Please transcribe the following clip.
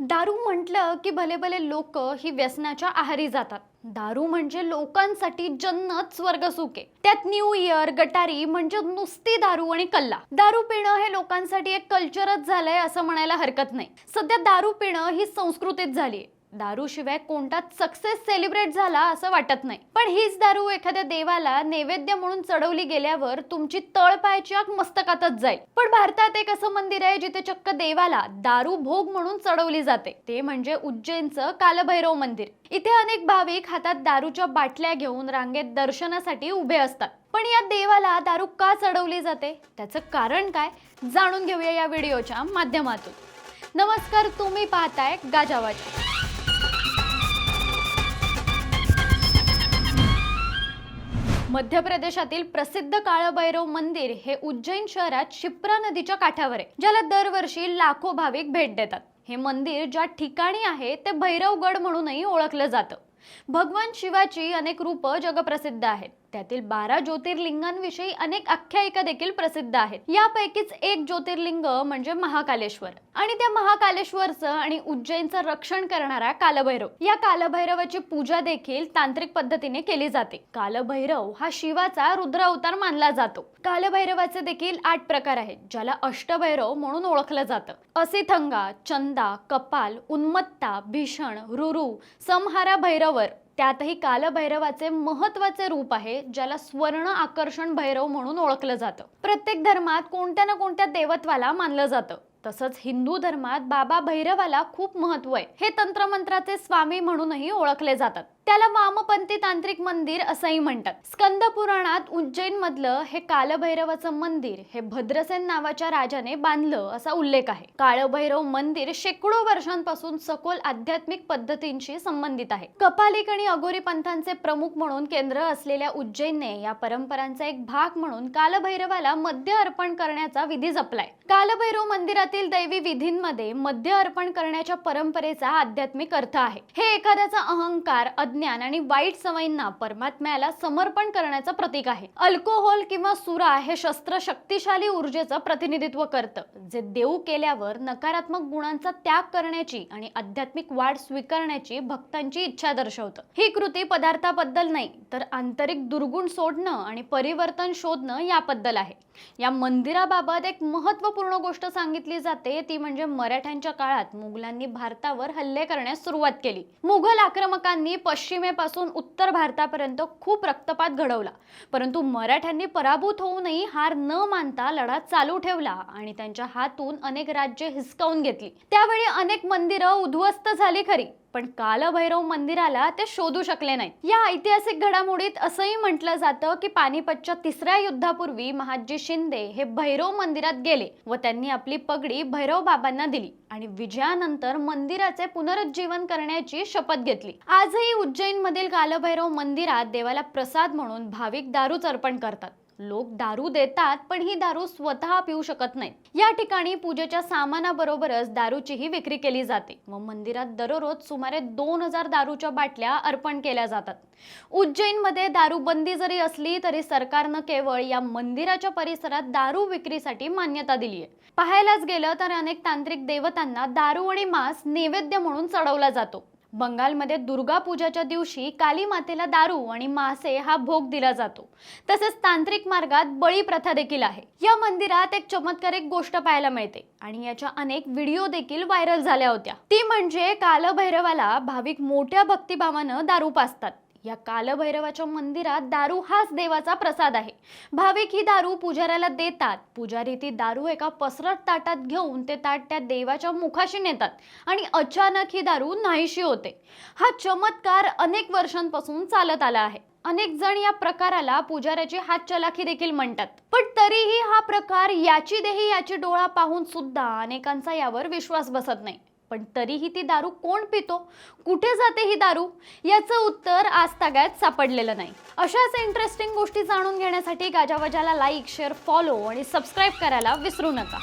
दारू म्हटलं की भले भले लोक ही व्यसनाच्या आहारी जातात. दारू म्हणजे लोकांसाठी जन्नत स्वर्ग सुखे त्यात न्यू इयर गटारी म्हणजे नुसती दारू आणि कल्ला. दारू पिणं हे लोकांसाठी एक कल्चरच झालंय असं म्हणायला हरकत नाही. सध्या दारू पिणं ही संस्कृतीच झाली दारूशिवाय कोणताच सक्सेस सेलिब्रेट झाला असं वाटत नाही. पण हीच दारू एखाद्या देवाला नैवेद्य म्हणून चढवली गेल्यावर तुमची तळपायची आग मस्तकातच जाईल. पण भारतात एक असं मंदिर आहे जिथे चक्क देवाला दारू भोग म्हणून चढवली जाते. ते म्हणजे उज्जैनचं कालभैरव मंदिर. इथे अनेक भाविक हातात दारूच्या बाटल्या घेऊन रांगेत दर्शनासाठी उभे असतात. पण या देवाला दारू का चढवली जाते? त्याचं कारण काय? जाणून घेऊया या व्हिडिओच्या माध्यमातून. नमस्कार तुम्ही पाहताय गाजावाजी. मध्य प्रदेशातील प्रसिद्ध काळभैरव मंदिर हे उज्जैन शहरात शिप्रा नदीच्या काठावर आहे ज्याला दरवर्षी लाखो भाविक भेट देतात. हे मंदिर ज्या ठिकाणी आहे ते भैरवगड म्हणूनही ओळखलं जातं. भगवान शिवाची अनेक रूपं जगप्रसिद्ध आहेत. त्यातील बारा ज्योतिर्लिंगांविषयी अनेक आख्यायिका देखील प्रसिद्ध आहेत. यापैकीच एक ज्योतिर्लिंग म्हणजे महाकालेश्वर. आणि त्या महाकालेश्वरचं आणि उज्जैनचं रक्षण करणारा कालभैरव. या कालभैरवाची पूजा देखील तांत्रिक पद्धतीने केली जाते. कालभैरव हा शिवाचा रुद्र अवतार मानला जातो. कालभैरवाचे देखील आठ प्रकार आहेत ज्याला अष्टभैरव म्हणून ओळखलं जातं. असिथंगा चंदा कपाल उन्मत्ता भीषण रुरु संहारा भैरवर त्यातही कालभैरवाचे महत्त्वाचे रूप आहे ज्याला स्वर्ण आकर्षण भैरव म्हणून ओळखलं जातं. प्रत्येक धर्मात कोणत्या ना कोणत्या देवत्वाला मानलं जातं. तसंच हिंदू धर्मात बाबा भैरवाला खूप महत्त्व आहे. हे तंत्रमंत्राचे स्वामी म्हणूनही ओळखले जातात. त्याला वामपंथी तांत्रिक मंदिर असंही म्हणतात. स्कंद पुराणात उज्जैन मधलं हे कालभैरवाचं मंदिर हे भद्रसेन नावाच्या राजाने बांधलं असा उल्लेख आहे. काळभैरव मंदिर शेकडो वर्षांपासून सखोल आध्यात्मिक पद्धतींशी संबंधित आहे. कपालिक आणि अगोरी पंथांचे प्रमुख म्हणून केंद्र असलेल्या उज्जैनने या परंपरांचा एक भाग म्हणून कालभैरवाला मद्य अर्पण करण्याचा विधी जपलाय. कालभैरव मंदिरात भारतातील दैवी विधींमध्ये मद्य अर्पण करण्याच्या परंपरेचा आध्यात्मिक अर्थ आहे. हे एखाद्याचा अहंकार अज्ञान आणि वाईट सवयींना परमात्म्याला समर्पण करण्याचं प्रतीक आहे. अल्कोहोल किंवा सुरा हे शस्त्र शक्तिशाली ऊर्जेचं प्रतिनिधित्व करतं जे देऊ केल्यावर नकारात्मक गुणांचा त्याग करण्याची आणि आध्यात्मिक वाढ स्वीकारण्याची भक्तांची इच्छा दर्शवतं. ही कृती पदार्थाबद्दल नाही तर आंतरिक दुर्गुण सोडणं आणि परिवर्तन शोधणं याबद्दल आहे. या मंदिराबाबत एक महत्त्वपूर्ण गोष्ट सांगितली जाते ती म्हणजे मराठ्यांच्या काळात मुघलांनी भारतावर हल्ले करण्यास सुरुवात केली. मुघल आक्रमकांनी पश्चिमेपासून उत्तर भारतापर्यंत खूप रक्तपात घडवला. परंतु मराठ्यांनी पराभूत होऊनही हार न मानता लढा चालू ठेवला आणि त्यांच्या हातून अनेक राज्ये हिसकावून घेतली. त्यावेळी अनेक मंदिरं उद्ध्वस्त झाली खरी. पण कालभैरव मंदिराला ते शोधू शकले नाहीत. या ऐतिहासिक घडामोडीत असंही म्हटलं जातं की पानिपतच्या तिसऱ्या युद्धापूर्वी महाजी शिंदे हे भैरव मंदिरात गेले व त्यांनी आपली पगडी भैरव बाबांना दिली आणि विजयानंतर मंदिराचे पुनरुज्जीवन करण्याची शपथ घेतली. आजही उज्जैन मधील कालभैरव मंदिरात देवाला प्रसाद म्हणून भाविक दारूच अर्पण करतात. लोक दारू देतात पण ही दारू स्वतः पिऊ शकत नाहीत. या ठिकाणी पूजेच्या सामानाबरोबरच दारूचीही विक्री केली जाते. व मंदिरात दररोज सुमारे दोन हजार दारूच्या बाटल्या अर्पण केल्या जातात. उज्जैनमध्ये दारूबंदी जरी असली तरी सरकारनं केवळ या मंदिराच्या परिसरात दारू विक्रीसाठी मान्यता दिली आहे पाहायलाच गेलं तर अनेक तांत्रिक देवतांना दारू आणि मांस नैवेद्य म्हणून चढवला जातो. बंगालमध्ये दुर्गा पूजाच्या दिवशी काली मातेला दारू आणि मासे हा भोग दिला जातो. तसेच तांत्रिक मार्गात बळी प्रथा देखील आहे. या मंदिरात एक चमत्कारिक गोष्ट पाहायला मिळते आणि याच्या अनेक व्हिडिओ देखील व्हायरल झाल्या होत्या. ती म्हणजे कालभैरवाला भाविक मोठ्या भक्तिभावानं दारू पाजतात. या कालभैरवाच्या मंदिरात दारू हाच देवाचा प्रसाद आहे. भाविक ही दारू पुजाऱ्याला देतात. पुजारी ती दारू एका पसरट ताटात घेऊन ते ताट त्या देवाच्या मुखाशी नेतात आणि अचानक ही दारू नाहीशी होते. हा चमत्कार अनेक वर्षांपासून चालत आला आहे. अनेक जण या प्रकाराला पुजाऱ्याची हात चलाखी देखील म्हणतात. पण तरीही हा प्रकार याची देही याची डोळा पाहून सुद्धा अनेकांचा यावर विश्वास बसत नाही. पण तरीही ती दारू कोण पितो? कुठे जाते ही दारू? याचं उत्तर आज तागायत सापडलेलं नाही. अशाच इंटरेस्टिंग गोष्टी जाणून घेण्यासाठी गाजावाजाला लाईक शेअर फॉलो आणि सबस्क्राईब करायला विसरू नका.